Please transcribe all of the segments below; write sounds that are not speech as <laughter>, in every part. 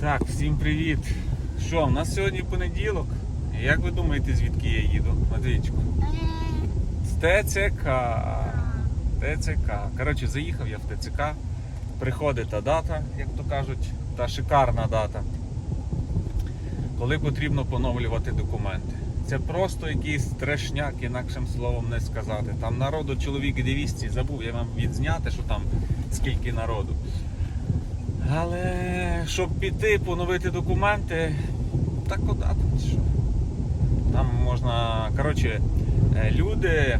Так, всім привіт. Що, у нас сьогодні понеділок. Як ви думаєте, звідки я їду? Матвійчику? З ТЦК. ТЦК. Коротше, заїхав я в ТЦК. Приходить та дата, як то кажуть, та шикарна дата. Коли потрібно поновлювати документи. Це просто якийсь трешняк, інакшим словом не сказати. Там народу чоловік 200, забув я вам відзняти, що там скільки народу. Але щоб піти, поновити документи, та куди тут що? Там можна, коротше, е, люди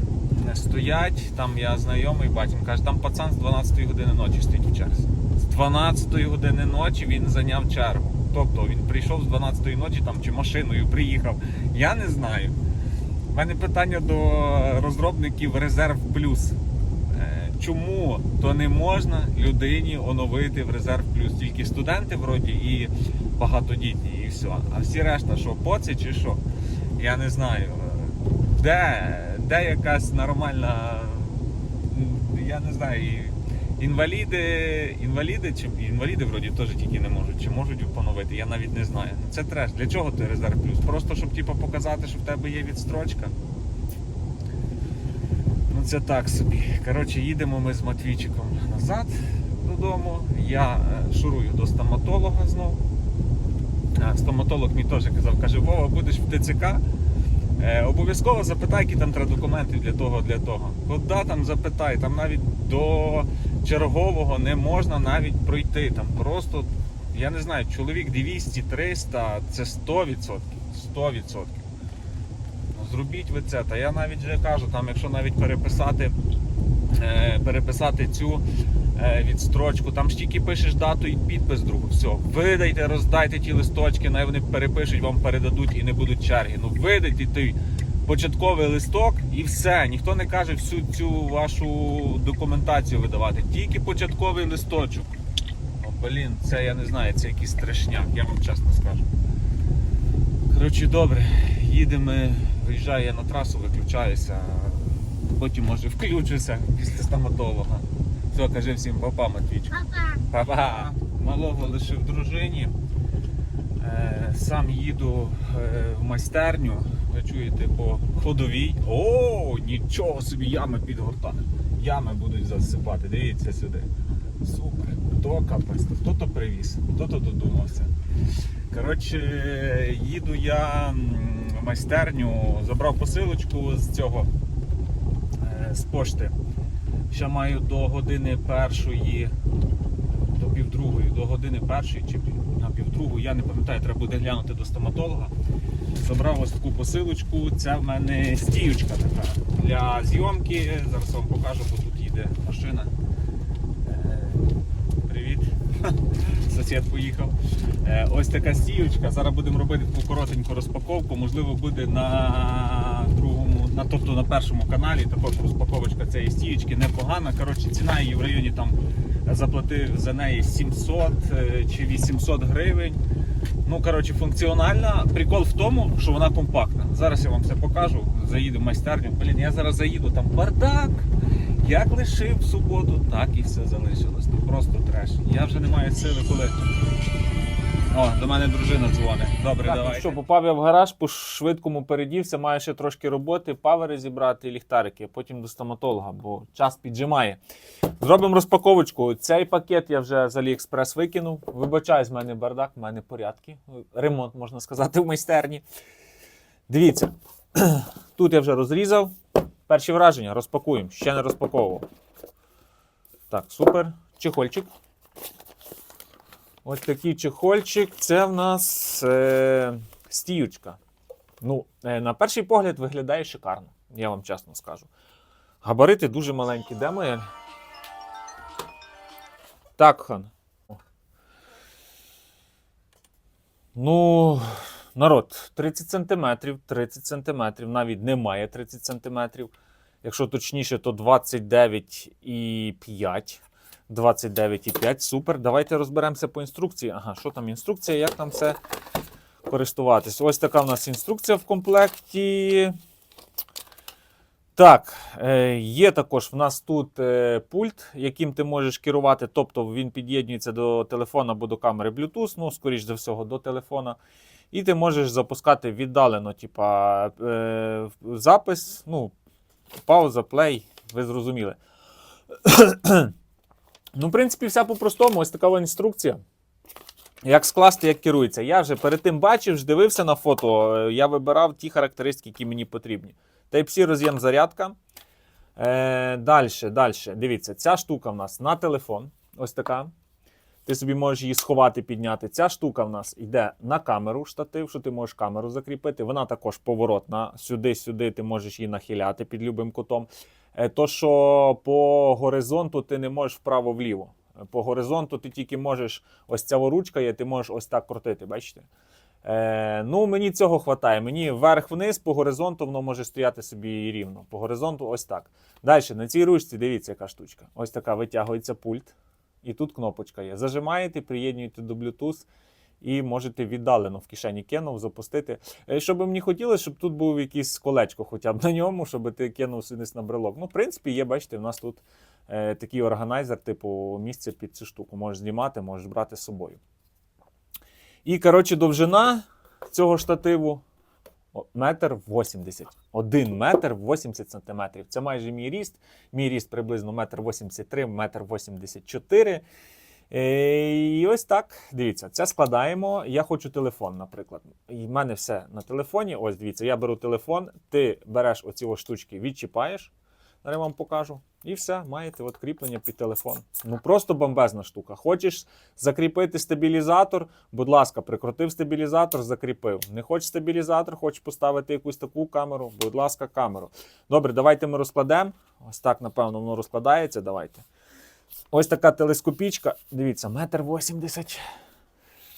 стоять, там я знайомий батьком, каже, там пацан з 12 години ночі стоїть в черзі. З 12 години ночі він зайняв чергу. Тобто він прийшов з 12 ночі там чи машиною приїхав. Я не знаю. У мене питання до розробників Резерв Плюс. Чому то не можна людині оновити в резерв плюс? Тільки студенти вроді і багатодітні, і все. А всі решта, що поці чи що? Я не знаю. Де, де якась нормальна, я не знаю, інваліди, інваліди чи інваліди вроді теж тільки не можуть, чи можуть поновити, я навіть не знаю. Ну, Це треш. Для чого ти резерв плюс? Просто щоб типу, показати, що в тебе є відстрочка. Ну це так собі. Коротше, їдемо ми з Матвійчиком назад додому. Я е, шурую до стоматолога знову. Стоматолог мені теж казав, каже, Вова, будеш в ТЦК. Е, обов'язково запитай, які там треба документи для того, для того. Куди там запитай, там навіть до чергового не можна навіть пройти. Там просто, я не знаю, чоловік 200-300, це 100%. 100%. Зробіть ви це. Та я навіть вже кажу, там, якщо навіть переписати, е, переписати цю е, відстрочку, там ж тільки пишеш дату і підпис другу. Все, видайте, роздайте ті листочки, най вони перепишуть, вам передадуть і не будуть черги. Ну видайте той початковий листок і все. Ніхто не каже всю цю вашу документацію видавати. Тільки початковий листочок. Ну, блін, це я не знаю, це якийсь страшняк, я вам чесно скажу. Коротше, добре, їдемо, виїжджаю я на трасу, виключаюся, потім може включуся після стоматолога. Все, кажи всім папа, Матвійчик. Папа. Папа. Малого лишив дружині. Е, сам їду е, в майстерню. Ви чуєте по ходовій. О, нічого собі ями підгортаю. Ями будуть засипати. Дивіться сюди. Супер. То капець, хто то привіз, хто то додумався. Коротше, їду я майстерню, забрав посилочку з цього е, з пошти. Ще маю до години першої, до півдругої, до години першої чи на півдругу, я не пам'ятаю, треба буде глянути до стоматолога. Забрав ось таку посилочку. Це в мене стіючка така для зйомки. Зараз вам покажу, бо тут їде машина. Е, Привіт. Сусід поїхав. Е, Ось така стіючка. Зараз будемо робити таку коротеньку розпаковку. Можливо, буде на другому, на тобто на першому каналі. Також розпаковочка цієї стіючки непогана. Коротше, ціна її в районі там заплатив за неї 700 е, чи 800 гривень. Ну, коротше, функціональна. Прикол в тому, що вона компактна. Зараз я вам все покажу. Заїду в майстерню. Блін, я зараз заїду там бардак. Як лишив в суботу, так і все залишилось. Просто треш. Я вже не маю сили, коли. О, до мене дружина дзвонить. Добре, Так, давай. ну що, попав я в гараж, по швидкому передівся, маю ще трошки роботи, павери зібрати і ліхтарики, а потім до стоматолога, бо час піджимає. Зробимо розпаковочку. Цей пакет я вже з Аліекспрес викинув. Вибачай, з мене бардак, в мене порядки. Ремонт, можна сказати, в майстерні. Дивіться, <clears throat> тут я вже розрізав. Перші враження розпакуємо, ще не розпаковував. Так, супер. Чехольчик. Ось такий чехольчик. Це в нас е, стіючка. Ну, е, на перший погляд виглядає шикарно, я вам чесно скажу. Габарити дуже маленькі. Де моя? Так, хан. Ну, народ, 30 сантиметрів, 30 сантиметрів, навіть немає 30 сантиметрів. Якщо точніше, то 29,5. 29,5. Супер. Давайте розберемося по інструкції. Ага, що там інструкція, як там це користуватись? Ось така в нас інструкція в комплекті. Так, е, є також в нас тут е, пульт, яким ти можеш керувати. Тобто він під'єднується до телефона або до камери Bluetooth, ну, скоріш за всього, до телефона. І ти можеш запускати віддалено, типа е, запис, ну, пауза, плей, ви зрозуміли. Ну, в принципі, все по-простому, ось така інструкція. Як скласти, як керується. Я вже перед тим бачив, дивився на фото, е, я вибирав ті характеристики, які мені потрібні. Type-C роз'єм зарядка. Е, далі, далі. Дивіться, ця штука в нас на телефон. Ось така. Ти собі можеш її сховати, підняти. Ця штука в нас йде на камеру, штатив, що ти можеш камеру закріпити. Вона також поворотна. Сюди-сюди ти можеш її нахиляти під любим кутом. Е, то, що по горизонту ти не можеш вправо-вліво. Е, По горизонту ти тільки можеш, ось ця ручка є, ти можеш ось так крутити, бачите? Е, ну, мені цього вистачає. Мені вверх-вниз, по горизонту воно може стояти собі рівно. По горизонту ось так. Далі, на цій ручці, дивіться, яка штучка. Ось така витягується пульт. І тут кнопочка є. Зажимаєте, приєднуєте до Bluetooth і можете віддалено в кишені кинув, запустити. Що би мені хотілося, щоб тут був якийсь колечко хоча б на ньому, щоб ти кинув сюди на брелок. Ну, в принципі, є, бачите, в нас тут е, такий органайзер, типу місце під цю штуку. Можеш знімати, можеш брати з собою. І, коротше, довжина цього штативу метр 80. Один метр 80 сантиметрів. Це майже мій ріст. Мій ріст приблизно метр 83, метр 84. Е, І ось так. Дивіться, це складаємо. Я хочу телефон, наприклад. І в мене все на телефоні. Ось дивіться, я беру телефон, ти береш оці штучки, відчіпаєш. Зараз я вам покажу. І все, маєте от кріплення під телефон. Ну просто бомбезна штука. Хочеш закріпити стабілізатор, будь ласка, прикрутив стабілізатор, закріпив. Не хочеш стабілізатор, хочеш поставити якусь таку камеру, будь ласка, камеру. Добре, давайте ми розкладемо. Ось так, напевно, воно розкладається. Давайте. Ось така телескопічка. Дивіться, метр вісімдесят.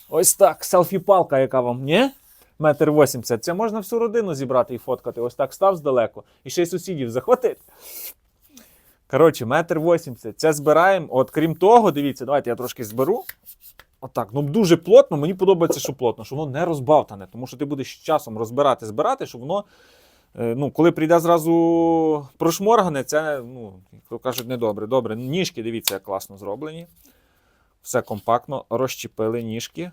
Ось так, селфі-палка, яка вам, ні? Метр вісімдесят. Це можна всю родину зібрати і фоткати. Ось так став здалеку. І ще й сусідів захватити. Коротше, метр вісімдесят. Це збираємо. От крім того, дивіться, давайте я трошки зберу. Отак. Ну дуже плотно. Мені подобається, що плотно, що воно не розбавтане. Тому що ти будеш часом розбирати, збирати, щоб воно. Е, Ну, коли прийде зразу прошморгане, це, ну, як кажуть, недобре. Добре, ніжки, дивіться, як класно зроблені. Все компактно, розчепили ніжки.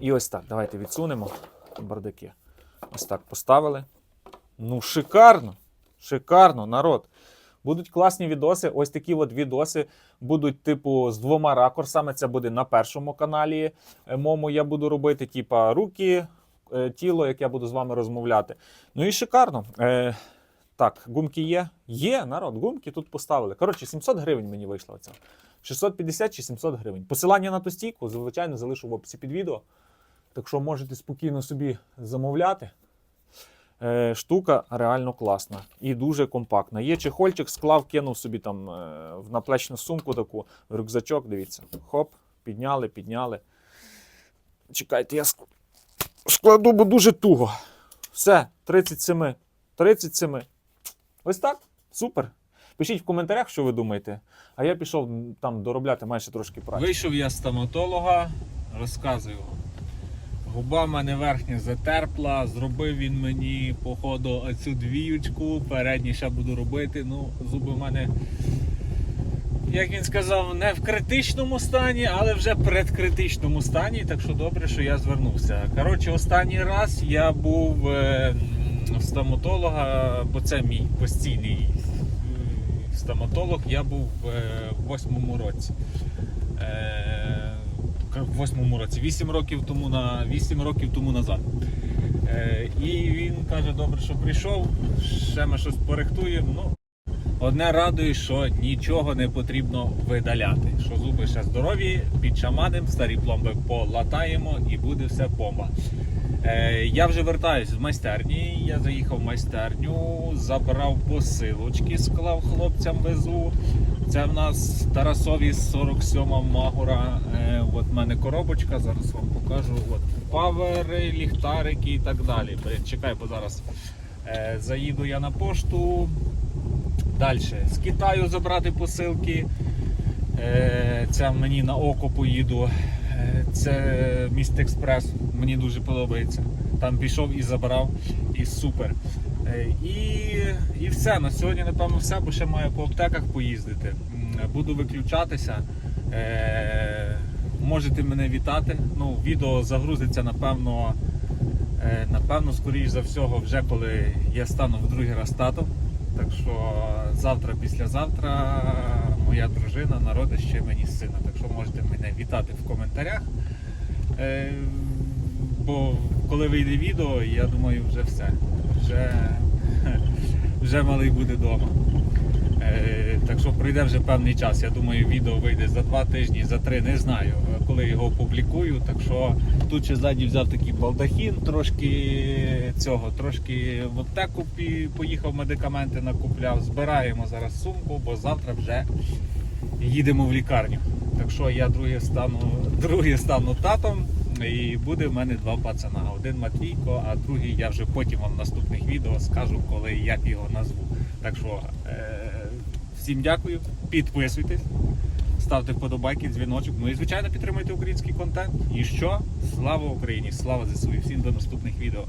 І ось так. Давайте відсунемо бардаки. Ось так поставили. Ну, шикарно! Шикарно, народ. Будуть класні відоси. Ось такі от відоси будуть, типу, з двома ракурсами. Це буде на першому каналі. е, Моєму я буду робити, типа, руки, тіло, як я буду з вами розмовляти. Ну і шикарно. Е, так, гумки є? Є, народ, гумки тут поставили. Коротше, 700 гривень мені вийшло оця. 650 чи 700 гривень. Посилання на ту стійку, звичайно, залишу в описі під відео. Так що можете спокійно собі замовляти. Е, штука реально класна і дуже компактна. Є чехольчик, склав, кинув собі там е, в наплечну сумку таку, рюкзачок, дивіться. Хоп, підняли, підняли. Чекайте, я складу, бо дуже туго. Все, 37. 37. Ось так. Супер. Пишіть в коментарях, що ви думаєте. А я пішов там доробляти майже трошки праці. Вийшов я з стоматолога, розказую. Губа мене верхня затерпла, зробив він мені, походу, оцю двіючку, передні ще буду робити. Ну, зуби в мене, як він сказав, не в критичному стані, але вже в предкритичному стані. Так що добре, що я звернувся. Коротше, останній раз я був е, в стоматолога, бо це мій постійний е, стоматолог, я був е, в восьмому році. В восьмому році, 8 років тому на 8 років тому назад. Е, і він каже: добре, що прийшов, ще ми щось порихтуємо. Ну, одне радує, що нічого не потрібно видаляти. Що зуби ще здорові, підшаманим, старі пломби полатаємо і буде все бомба. Е, я вже вертаюсь з майстерні. Я заїхав в майстерню, забрав посилочки, склав хлопцям везу. Це в нас Тарасові 47 Магура. Е, от в мене коробочка, зараз вам покажу. От павери, ліхтарики і так далі. Чекай, бо зараз е, заїду я на пошту. Далі. З Китаю забрати посилки. Е, це мені на око поїду. Е, Це міст Експрес. Мені дуже подобається. Там пішов і забрав, і супер. Е, І, і все. На сьогодні, напевно, все, бо ще маю по аптеках поїздити. Буду виключатися. Можете мене вітати. Ну, відео загрузиться, напевно, напевно, скоріш за всього, вже коли я стану в другий раз татом. Так що завтра, післязавтра моя дружина народить ще мені сина. Так що можете мене вітати в коментарях. Е, бо коли вийде відео, я думаю, вже все. Вже, <laughs> вже малий буде вдома. Пройде вже певний час. Я думаю, відео вийде за два тижні, за три, не знаю, коли його опублікую. Так що тут ще ззаді взяв такий балдахін, трошки цього, трошки в аптеку поїхав, медикаменти накупляв. Збираємо зараз сумку, бо завтра вже їдемо в лікарню. Так що я другий стану, <laughs> другий стану татом. І буде в мене два пацана. Один Матвійко, а другий я вже потім вам в наступних відео скажу, коли як його назву. Так що е, всім дякую, підписуйтесь, ставте вподобайки, дзвіночок. Ну і звичайно підтримуйте український контент. І що? Слава Україні! Слава ЗСУ! І всім до наступних відео.